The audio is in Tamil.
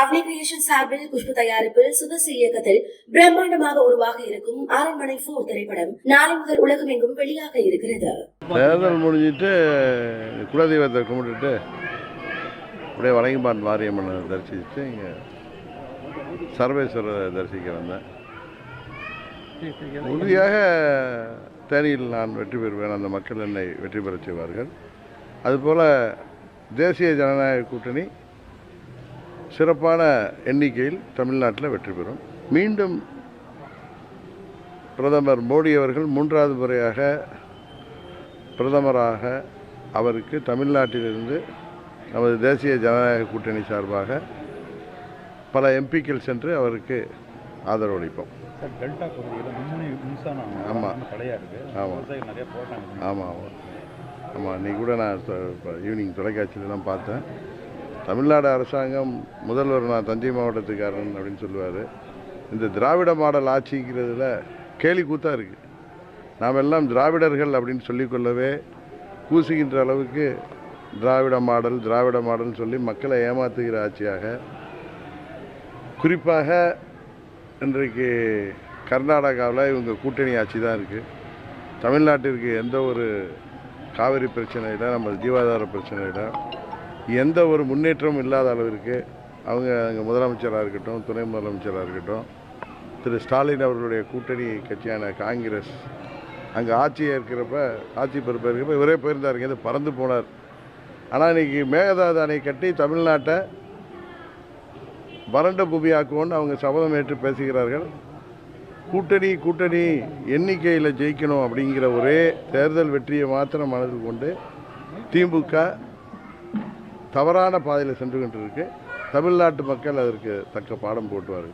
அக்னி கிரியேஷன் சார்பில் குஷ்பு தயாரிப்பில் சுதசி இயக்கத்தில் பிரம்மாண்டமாக உருவாக இருக்கும் அரண்மனை போர் திரைப்படம் நாளை முதல் உலகமெங்கும் வெளியாக இருக்கிறது. தேர்தல் முடிஞ்சிட்டு குலதெய்வத்தை கும்பிட்டுட்டு அப்படியே வலங்கிபான் மாரியம்மனை தரிசித்து இங்கே சர்வேஸ்வரரை தரிசிக்க வந்தேன். உறுதியாக தேனியில் நான் வெற்றி பெறுவேன். அந்த மக்கள் என்னை வெற்றி பெறச் செய்வார்கள். அதுபோல் தேசிய ஜனநாயக கூட்டணி சிறப்பான எண்ணிக்கையில் தமிழ்நாட்டில் வெற்றி பெறும். மீண்டும் பிரதமர் மோடி அவர்கள் மூன்றாவது முறையாக பிரதமராக அவருக்கு தமிழ்நாட்டிலிருந்து நமது தேசிய ஜனநாயக கூட்டணி சார்பாக பல எம்பிக்கள் சென்று அவருக்கு ஆதரவு அளிப்போம் சார் டெல்டா பகுதியில் மும்முனை மின்சாரம் ஆமா. ரொம்ப தடையாக இருக்குது ஆமா. விவசாயிகள் நிறைய போராட்டம் ஆமாம் ஆமாம் ஆமாம் இன்னைக்கு கூட நான் ஈவினிங் தொலைக்காட்சியிலலாம் பார்த்தேன். தமிழ்நாடு அரசாங்கம் முதல்வர் நான் தஞ்சை மாவட்டத்துக்காரன் அப்படின்னு சொல்லுவார். இந்த திராவிட மாடல் ஆட்சிங்கிறதுல கேலி கூத்தாக இருக்குது நாம் எல்லாம் திராவிடர்கள் அப்படின்னு சொல்லிக்கொள்ளவே கூசுகின்ற அளவுக்கு திராவிட மாடல் திராவிட மாடல்னு சொல்லி மக்களை ஏமாத்துகிற ஆட்சியாக குறிப்பாக இன்றைக்கு கர்நாடகாவில் இவங்க கூட்டணி ஆட்சி தான் இருக்குது தமிழ்நாட்டிற்கு எந்த ஒரு காவிரி பிரச்சனையில் நம்ம ஜீவாதார பிரச்சனையில் எந்த ஒரு முன்னேற்றமும் இல்லாத அளவிற்கு அவங்க அங்கே முதலமைச்சராக இருக்கட்டும் துணை முதலமைச்சராக இருக்கட்டும் திரு ஸ்டாலின் அவர்களுடைய கூட்டணி கட்சியான காங்கிரஸ் அங்கே ஆட்சியாக இருக்கிறப்ப ஆட்சி பொறுப்பு இருக்கிறப்ப இவரே போயிருந்தார். இங்கேருந்து பறந்து போனார். ஆனால் இன்றைக்கி மேகதாது அணை கட்டி தமிழ்நாட்டை வறண்ட பூமியாக்குவோன்னு அவங்க சபதம் ஏற்று பேசுகிறார்கள். கூட்டணி கூட்டணி எண்ணிக்கையில் ஜெயிக்கணும் அப்படிங்கிற ஒரே தேர்தல் வெற்றியை மாத்திரம் மனதில் கொண்டு திமுக தவறான பாதையில் சென்று கொண்டிருக்கு. தமிழ்நாட்டு மக்கள் அதற்கு தக்க பாடம் போட்டுவார்கள்.